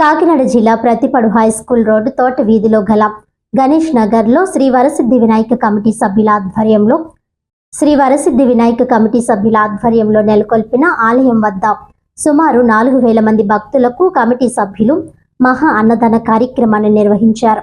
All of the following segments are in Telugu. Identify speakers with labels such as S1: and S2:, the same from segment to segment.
S1: కాకినాడ జిల్లా ప్రతిపడు హై స్కూల్ రోడ్డు తోట వీధిలో గల గణేష్ నగర్లో శ్రీ వరసిద్ధి వినాయక కమిటీ సభ్యుల ఆధ్వర్యంలో శ్రీ వరసిద్ధి వినాయక కమిటీ సభ్యుల ఆధ్వర్యంలో నెలకొల్పిన ఆలయం వద్ద సుమారు నాలుగు వేల మంది భక్తులకు కమిటీ సభ్యులు మహా అన్నదాన కార్యక్రమాన్ని నిర్వహించారు.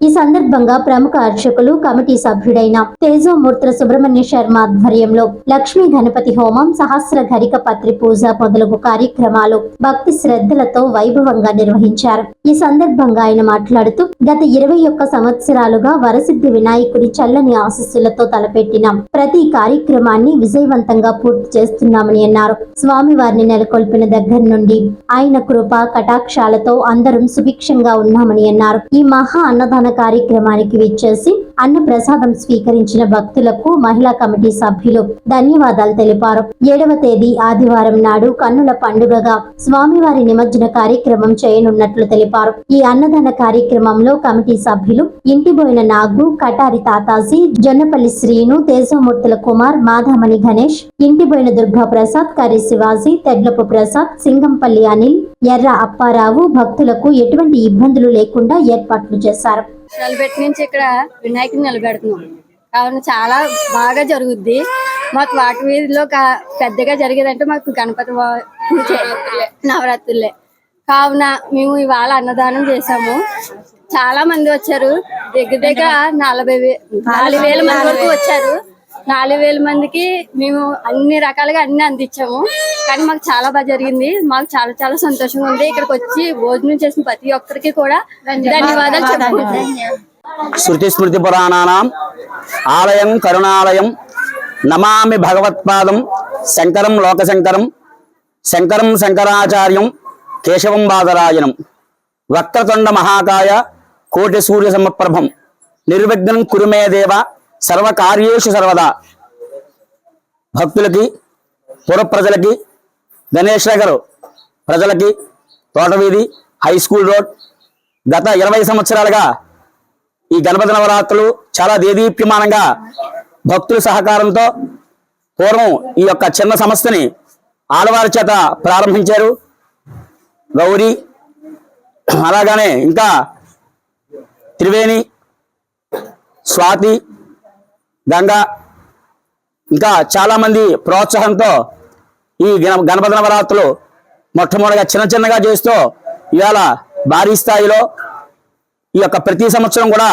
S1: ఈ సందర్భంగా ప్రముఖ అర్చకులు కమిటీ సభ్యుడైన తేజోమూర్తుల సుబ్రహ్మణ్య శర్మ ఆధ్వర్యంలో లక్ష్మీ గణపతి హోమం సహస్ర ఘరిక పత్రి పూజ మొదలగు కార్యక్రమాలు భక్తి శ్రద్ధలతో వైభవంగా నిర్వహించారు. ఈ సందర్భంగా ఆయన మాట్లాడుతూ గత ఇరవై ఒక్క సంవత్సరాలుగా వరసిద్ధి వినాయకుడి చల్లని ఆశస్సులతో తలపెట్టిన ప్రతి కార్యక్రమాన్ని విజయవంతంగా పూర్తి చేస్తున్నామని అన్నారు. స్వామివారిని నెలకొల్పిన దగ్గర నుండి ఆయన కృప కటాక్షాలతో అందరం సుభిక్షంగా ఉన్నామని అన్నారు. ఈ మహా అన్నదాన కార్యక్రమానికి విచ్చేసి అన్న ప్రసాదం స్వీకరించిన భక్తులకు మహిళా కమిటీ సభ్యులు ధన్యవాదాలు తెలిపారు. ఏడవ తేదీ ఆదివారం నాడు కన్నుల పండుగగా స్వామివారి నిమజ్జన కార్యక్రమం చేయనున్నట్లు తెలిపారు. ఈ అన్నదాన కార్యక్రమంలో కమిటీ సభ్యులు ఇంటిబోయిన నాగు కటారి తాతాజీ జొన్నపల్లి శ్రీను తేజమూర్తుల కుమార్ మాధామణి గణేష్ ఇంటిబోయిన దుర్గా ప్రసాద్ కరి శివాజీ తెడ్లపు ప్రసాద్ సింగంపల్లి అనిల్ ఎర్ర అప్పారావు భక్తులకు ఎటువంటి ఇబ్బందులు లేకుండా ఏర్పాట్లు చేశారు.
S2: నిలబెట్టి నుంచి ఇక్కడ వినాయకుని నిలబెడుతున్నాం. కావున చాలా బాగా జరుగుద్ది. మాకు వాటి వీధిలో పెద్దగా జరిగేదంటే మాకు గణపతి నవరాత్రులే. కావున మేము ఇవాళ అన్నదానం చేసాము చాలా మంది వచ్చారు. దగ్గర దగ్గర నలభై నాలుగు వేల మంది వరకు వచ్చారు. నాలుగు వేల మందికి మేము అన్ని రకాలుగా అన్ని అందించాము. కానీ మాకు చాలా బాగా జరిగింది. మాకు చాలా చాలా సంతోషంగా ఉంది. ఇక్కడికి వచ్చి భోజనం చేసిన ప్రతి ఒక్కరికి కూడా ధన్యవాదాలు. చెప్పుకుంటున్నాను
S3: శృతి స్మృతి పురాణానాం. ఆలయం కరుణాలయం. నమామి భగవత్పాదం శంకరం లోకశంకరం. శంకరం శంకరాచార్యం. కేశవం బాదరాయణం వక్రతుండ మహాకాయ. కోటి సూర్య సమప్రభం. నిర్విఘ్నం కురుమే దేవ. సర్వకార్యేషు సర్వదా. భక్తులకి పుర ప్రజలకి గణేష్ నగర్ ప్రజలకి తోటవీధి హై స్కూల్ రోడ్ గత ఇరవై సంవత్సరాలుగా ఈ గణపతి నవరాత్రులు చాలా దేదీప్యమానంగా భక్తుల సహకారంతో పూర్వం ఈ యొక్క చిన్న సంస్థని ఆడవారి చేత ప్రారంభించారు. గౌరీ అలాగానే ఇంకా త్రివేణి స్వాతి గంగా. ఇంకా చాలామంది ప్రోత్సాహంతో ఈ గణ గణపతి నవరాత్రులు మొట్టమొదటిగా చిన్న చిన్నగా చేస్తూ ఇవాళ భారీ స్థాయిలో ఈ యొక్క ప్రతి సంవత్సరం కూడా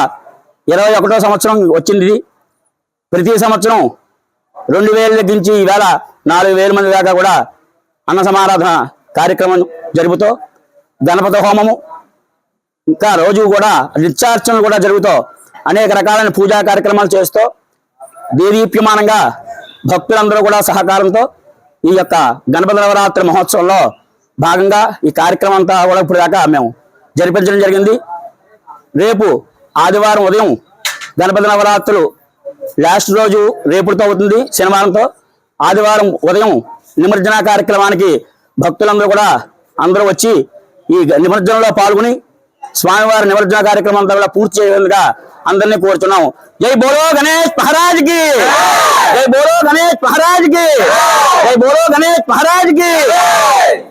S3: ఇరవై ఒకటో సంవత్సరం వచ్చింది. ప్రతి సంవత్సరం రెండు వేల దగ్గర నుంచి ఈవేళ నాలుగు వేల మంది దాకా కూడా అన్న సమారాధన కార్యక్రమం జరుపుతూ గణపతి హోమము ఇంకా రోజు కూడా నిత్యార్చనలు కూడా జరుగుతూ అనేక రకాలైన పూజా కార్యక్రమాలు చేస్తూ దేదీప్యమానంగా భక్తులందరూ కూడా సహకారంతో ఈ యొక్క గణపతి నవరాత్రి మహోత్సవంలో భాగంగా ఈ కార్యక్రమం అంతా కూడా ఇప్పుడు దాకా మేము జరిపించడం జరిగింది. రేపు ఆదివారం ఉదయం గణపతి నవరాత్రులు లాస్ట్ రోజు రేపుతో అవుతుంది శనివారంతో. ఆదివారం ఉదయం నిమజ్జన కార్యక్రమానికి భక్తులందరూ కూడా అందరూ వచ్చి ఈ నిమజ్జనంలో పాల్గొని స్వామివారి నిమజ్జన కార్యక్రమం అంతా కూడా పూర్తి చేయాలిగా అందరినీ కోరుతున్నాం జై బోలో గణేష్ మహారాజ్కి జై బోలో గణేష్ మహారాజ్కి జై బోలో గణేష్ మహారాజ్కి